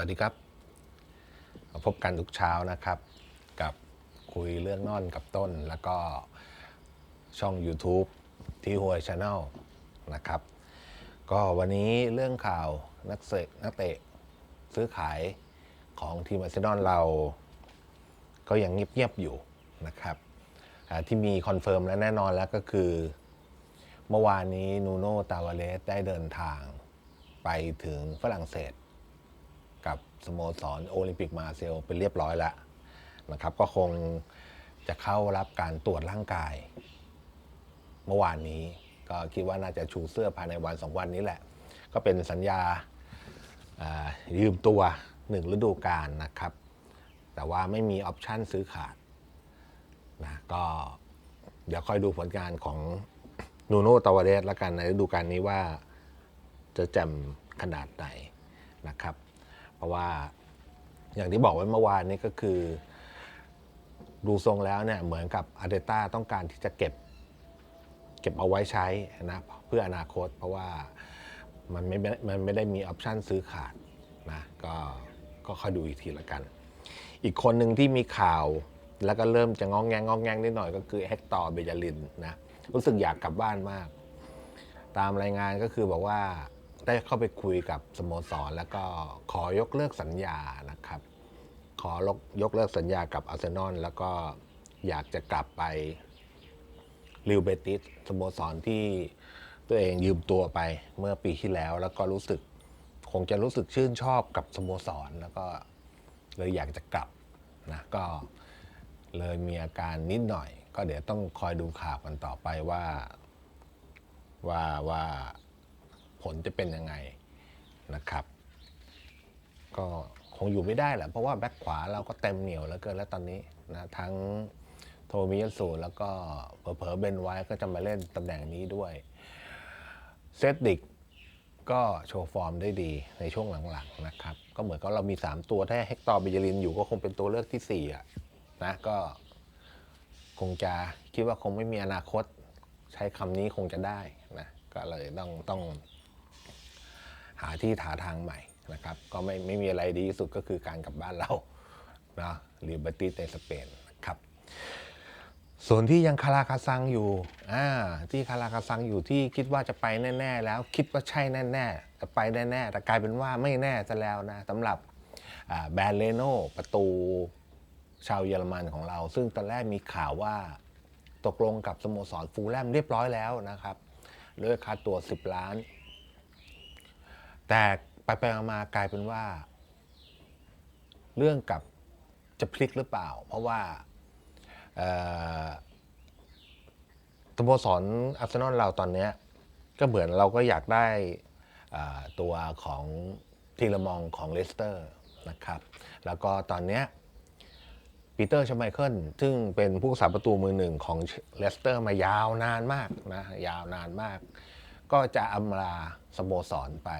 วัสดีครับ พบกันทุกเช้านะครับ กับคุยเรื่องนอนกับต้น แล้วก็ช่อง YouTube ที่หวยชาแนลนะครับ ก็วันนี้เรื่องข่าวนักเตะนักเตะซื้อขายของทีมอาร์เซนอลเรา ก็ยังเงียบๆอยู่นะครับ ที่มีคอนเฟิร์มและแน่นอนแล้วก็คือ เมื่อวานนี้นูโน่ตาวาเลสได้เดินทางไปถึงฝรั่งเศส สโมสรโอลิมปิกมาเซลเป็นเรียบร้อยแล้วนะครับ ก็คงจะเข้ารับการตรวจร่างกาย เมื่อวานนี้ ก็คิดว่าน่าจะชูเสื้อภายในวันสองวันนี้แหละ ก็เป็นสัญญายืมตัวหนึ่งฤดูกาลนะครับ แต่ว่าไม่มีออปชั่นซื้อขาดนะก็เดี๋ยวค่อยดูผลงานของนูโนตาวาเรสละกันในฤดูกาลนี้ว่าจะแจ่มขนาดไหนนะครับ เพราะว่าอย่างที่บอกไว้เมื่อวานนี้ก็คือ ดูทรงแล้วเนี่ยเหมือนกับอาร์เตต้าต้องการที่จะเก็บ เก็บเอาไว้ใช้นะเพื่ออนาคต เพราะว่ามันไม่ไมันไม่ได้มีออปชันซื้อขาดนะก็ก็ค่อยดูอีกทีละกัน อีกคนหนึ่งที่มีข่าวแล้วก็เริ่มจะงองแงงงองแงงนิดหน่อยก็คือเฮกตอร์เบยาลินนะรู้สึกอยากกลับบ้านมาก ตามรายงานก็คือบอกว่า ได้เข้าไปคุยกับสโมสร แล้วก็ขอยกเลิกสัญญานะครับ ขอยกยกเลิกสัญญากับอาร์เซนอลแล้วก็อยากจะกลับไปริวเบติสสโมสรที่ตัวเองยืมตัวไปเมื่อปีที่แล้ว แล้วก็รู้สึกคงจะรู้สึกชื่นชอบกับสโมสร แล้วก็เลยอยากจะกลับนะก็เลยมีอาการนิดหน่อย ก็เดี๋ยวต้องคอยดูข่าวกันต่อไปว่าว่าว่า ผลจะเป็นยังไงนะครับ ก็คงอยู่ไม่ได้แหละ เพราะว่าแบ็คขวาเราก็เต็มเหนียวแล้วเกินแล้วตอนนี้นะทั้งโทมิยาสุแล้วก็เผลอเบนไว้ก็จะมาเล่นตำแหน่งนี้ด้วยเซตดิกก็โชว์ฟอร์มได้ดีในช่วงหลังๆนะครับ ก็เหมือนกับเรามี 3 ตัวถ้าเฮกตอร์เบเยลินอยู่ก็คงเป็นตัวเลือกที่4อะนะก็คงจะคิดว่าคงไม่มีอนาคต ใช้คำนี้คงจะได้นะก็เลยต้องต้อง หาที่หาทางใหม่นะครับ ก็ไม่ไม่มีอะไรดีที่สุดก็คือการกลับบ้านเรานะลิเบอร์ตี้ในสเปนนะครับส่วนที่ยังคาราคาซังอยู่อ่าที่คาราคาซังอยู่ที่คิดว่าจะไปแน่ ๆ แล้วคิดว่าใช่แน่ๆจะไปแน่ๆแต่กลายเป็นว่าไม่แน่ซะแล้วนะสำหรับแบรนเลโนประตูชาวเยอรมันของเรา ซึ่งตอนแรกมีข่าวว่าตกลงกับสโมสรฟูลแลมเรียบร้อยแล้วนะครับ ด้วยค่าตัว 10 ล้าน แต่ไปไปๆมาๆกลายเป็นว่า เรื่องกับจะพลิกหรือเปล่า เพราะว่าสโมสรอาร์เซนอลเราตอนนี้ก็เหมือนเราก็อยากได้ตัวของทีละมองของเลสเตอร์นะครับ แล้วก็ตอนนี้ปีเตอร์ชไมเคิลซึ่งเป็นผู้รักษาประตูมือหนึ่งของเลสเตอร์มายาวนานมากนะยาวนานมาก ก็จะอำลาสโมสรไป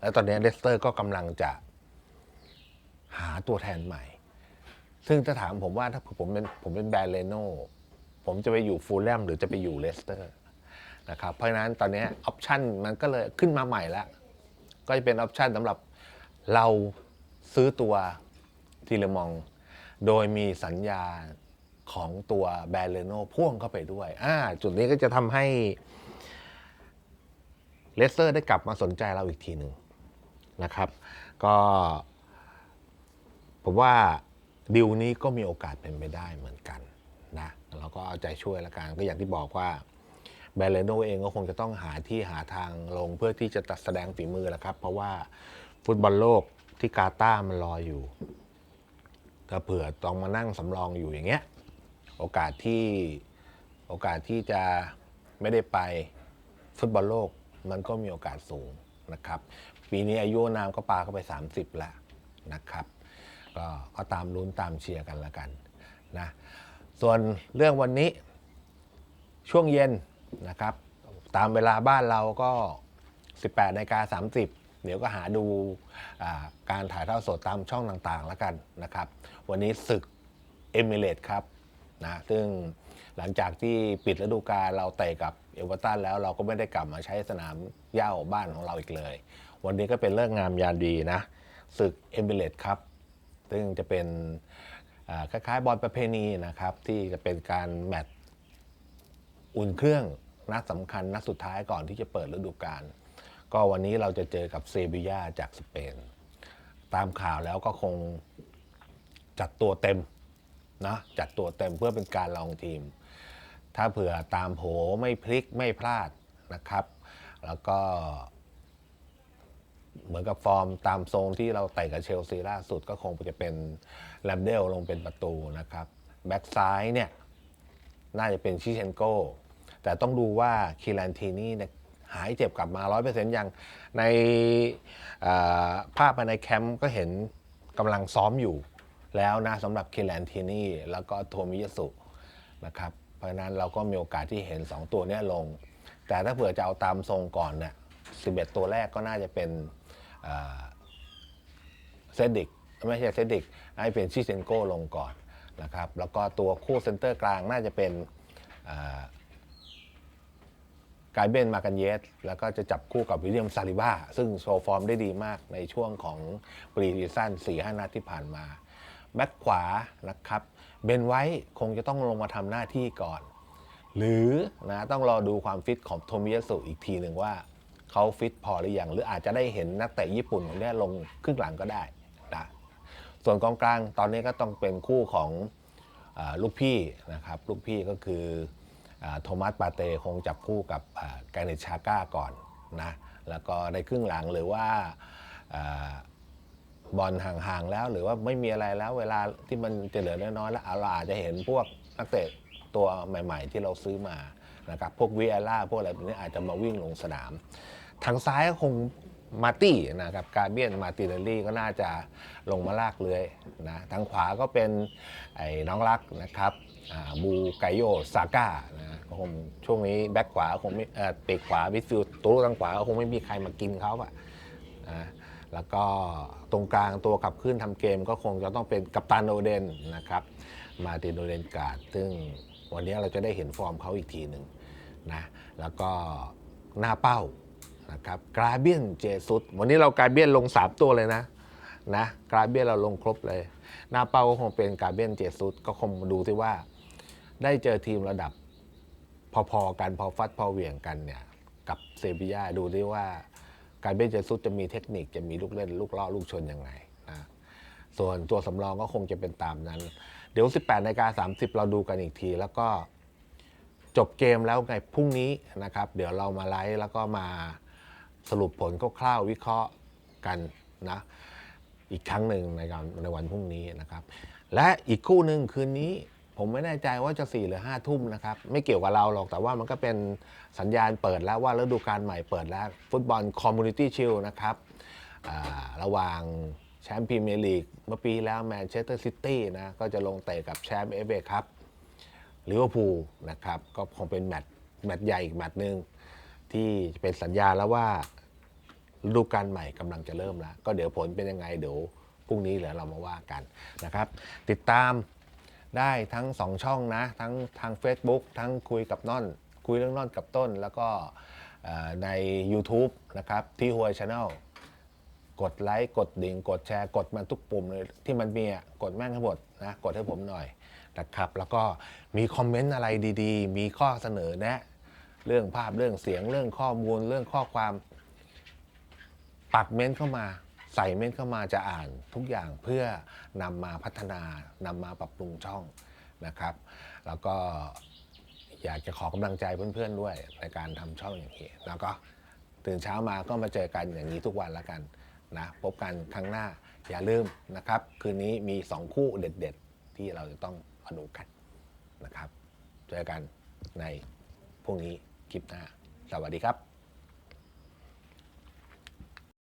แล้วตอนนี้เลสเตอร์ก็กำลังจะหาตัวแทนใหม่ ซึ่งถ้าถามผมว่าถ้าผมเป็นผมเป็นแบรนด์เลโน่ผมจะไปอยู่ฟูลแลมหรือจะไปอยู่เลสเตอร์นะครับเพราะฉะนั้นตอนนี้ออปชันมันก็เลยขึ้นมาใหม่แล้ว ก็จะเป็นออปชันสำหรับเราซื้อตัวทีเลมอง โดยมีสัญญาของตัวแบรนด์เลโน่พ่วงเข้าไปด้วยอ่าจุดนี้ก็จะทำให้เลสเตอร์ได้กลับมาสนใจเราอีกทีหนึ่ง นะครับ ก็ผมว่าดิวนี้ก็มีโอกาสเป็นไปได้เหมือนกันนะเราก็เอาใจช่วยละกันก็อย่างที่บอกว่าแบร์เลโนเองก็คงจะต้องหาที่หาทางลงเพื่อที่จะตัดแสดงฝีมือแล้วครับ เพราะว่าฟุตบอลโลกที่กาตาร์มันรออยู่ถ้าเผื่อต้องมานั่งสำรองอยู่อย่างเงี้ยโอกาสที่โอกาสที่จะไม่ได้ไปฟุตบอลโลกมันก็มีโอกาสสูง นะครับปีนี้อายุนามก็ปาเข้าไป 30 แล้วนะครับก็ก็ตามลุ้นตามเชียร์กันละกันนะส่วนเรื่องวันนี้ช่วงเย็นนะครับ ตามเวลาบ้านเราก็ 18นาฬิกา30 เดี๋ยวก็หาดูการถ่ายทอดสดตามช่องต่างๆแล้วกันนะครับ วันนี้ศึกเอมิเรตครับนะซึ่ง หลังจากที่ปิดฤดูกาลเราเตะกับเอเวอร์ตันแล้วเราก็ไม่ได้กลับมาใช้สนามเย้าบ้านของเราอีกเลย วันนี้ก็เป็นเรื่องงามยามดีนะศึกเอมิเรตครับ ซึ่งจะเป็นคล้ายๆบอลประเพณีนะครับ ที่จะเป็นการแมตช์อุ่นเครื่องนัดสำคัญนัดสุดท้ายก่อนที่จะเปิดฤดูกาลก็วันนี้เราจะเจอกับเซบียาจากสเปน ตามข่าวแล้วก็คงจัดตัวเต็ม นะจัดตัวเต็มเพื่อเป็นการลองทีม ถ้าเผื่อตามโผไม่พลิกไม่พลาดนะครับ แล้วก็ เหมือนกับฟอร์มตามทรงที่เราเตะกับเชลซีล่าสุดก็คงจะเป็นแลมเดลลงเป็นประตูนะครับแบ็กซ้ายเนี่ยน่าจะเป็นชิเชนโกแต่ต้องดูว่าคิรันทีนี่เนี่ยหายเจ็บกลับมา 100%ยังในภาพภายในแคมป์ก็เห็นกำลังซ้อมอยู่ แล้วนะสำหรับเคิรันทีนี่แล้วก็โทมิยสุนะครับ เพราะนั้นเราก็มีโอกาสที่เห็น 2 ตัวนี้ลง แต่ถ้าเผื่อจะเอาตามทรงก่อนเนี่ย11 ตัวแรกก็น่าจะเป็นเซดิกไม่ใช่เซดิกให้เป็นชิเซนโกลงก่อนนะครับ แล้วก็ตัวคู่เซนเตอร์กลางน่าจะเป็นกายเบนมากันเยส แล้วก็จะจับคู่กับวิลเลียมซาลิบ้าซึ่งโชว์ฟอร์มได้ดีมากในช่วงของปรีซีซั่น4 5 นัดที่ผ่านมา แบ็คขวานะครับเบนไว้คงจะต้องลงมาทำหน้าที่ก่อน หรือนะต้องรอดูความฟิตของโทมิยาสุอีกทีหนึ่งว่าเขาฟิตพอหรือยังหรืออาจจะได้เห็นนักเตะญี่ปุ่นของเนี้ลงครึ่งหลังก็ได้นะส่วนกองกลางตอนนี้ก็ต้องเป็นคู่ของอลูกพี่นะครับลูกพี่ก็คืออโทมัสปาเตคงจับคู่กับแกนิชาก้าก่อนนะแล้วก็ในครึ่งหลังหรือว่า บอลห่างๆแล้ว หรือว่าไม่มีอะไรแล้วเวลาที่มันจะเหลือน้อยๆแล้วเราอาจจะเห็นพวกนักเตะตัวใหม่ ๆ ที่เราซื้อมานะครับพวกวิเอล่าพวกอะไรแบบนี้อาจจะมาวิ่งลงสนาม ทางซ้ายก็คงมาร์ตี้นะครับกาเบียนมาติเลลี่ก็น่าจะลงมาลากเลื้อยนะทางขวาก็เป็นไอ้น้องรักนะครับบูไกโยซาก้านะก็คงช่วงนี้แบ็คขวาคงไม่เออปีกขวาวิดฟิลด์ตัวทางขวาก็คงไม่มีใครมากินเขาอะนะ แล้วก็ตรงกลางตัวขับขึ้นทำเกมก็คงจะต้องเป็นกัปตันโอเดนนะครับมาตินโอเดนการ์ดซึ่งวันนี้เราจะได้เห็นฟอร์มเขาอีกทีหนึ่งนะแล้วก็หน้าเป้านะครับกราเบียนเจซุสวันนี้เรากราเบียนลง 3 ตัวเลยนะนะกราเบียนเราลงครบเลย หน้าเป้าก็คงเป็นกราเบียนเจซุสก็คงมาดูที่ว่า ได้เจอทีมระดับพอๆกันพอฟัดพอเหวี่ยงกันเนี่ยกับเซบียาดูดิว่า การเบนเจซุสจะมีเทคนิคจะมีลูกเล่นลูกล่อลูกชนยังไงนะส่วนตัวสำรองก็คงจะเป็นตามนั้น เดี๋ยว 18นาฬิกา30 เราดูกันอีกที แล้วก็จบเกมแล้วไงพรุ่งนี้นะครับ เดี๋ยวเรามาไลฟ์แล้วก็มาสรุปผลคร่าวๆวิเคราะห์กันนะอีกครั้งหนึ่งในการในวันพรุ่งนี้นะครับ และอีกคู่หนึ่งคืนนี้ ผมไม่แน่ใจว่าจะ4หรือ5ทุ่มนะครับ ไม่เกี่ยวกับเราหรอกแต่ว่ามันก็เป็นสัญญาณเปิดแล้วว่าฤดูกาลใหม่เปิดแล้ว ฟุตบอลคอมมูนิตี้ชิลนะครับระหว่างแชมป์พรีเมียร์ลีกเมื่อปีแล้วแมนเชสเตอร์ซิตี้นะก็จะลงเตะกับแชมป์เอฟเอครับลิเวอร์พูลนะครับก็คงเป็นแมตช์แมตช์ใหญ่อีกแมตช์หนึ่งที่เป็นสัญญาแล้วว่าฤดูกาลใหม่กำลังจะเริ่มแล้ว ก็เดี๋ยวผลเป็นยังไงเดี๋ยวพรุ่งนี้เดี๋ยวเรามาว่ากันนะครับ ติดตาม ได้ทั้ง 2 ช่องนะ ทั้งทาง Facebook ทั้งคุยกับน่อน คุยเรื่องน่อนกับต้น แล้วก็ใน YouTube นะครับที่หัวช anel กดไลค์กดดิ่งกดแชร์ กดมันทุกปุ่มเลยที่มันมีอะกดแม่งให้หมดนะกดให้ผมหน่อยนะครับ แล้วก็มีคอมเมนต์อะไรดีๆ มีข้อเสนอแนะ เรื่องภาพเรื่องเสียงเรื่องข้อมูลเรื่องข้อความปักเม้นเข้ามา ใส่เม้นต์เข้ามาจะอ่านทุกอย่างเพื่อนำมาพัฒนานำมาปรับปรุงช่องนะครับ แล้วก็อยากจะขอกำลังใจเพื่อนๆด้วยในการทำช่องอย่างนี้แล้วก็ตื่นเช้ามาก็มาเจอกันอย่างนี้ทุกวันล้วกันนะพบกันครั้งหน้าอย่าลืมนะครับ คืนนี้มี 2 คู่เด็ดๆ ที่เราจะต้องมาดูกันนะครับ เจอกันในพรุ่งนี้คลิปหน้า สวัสดีครับ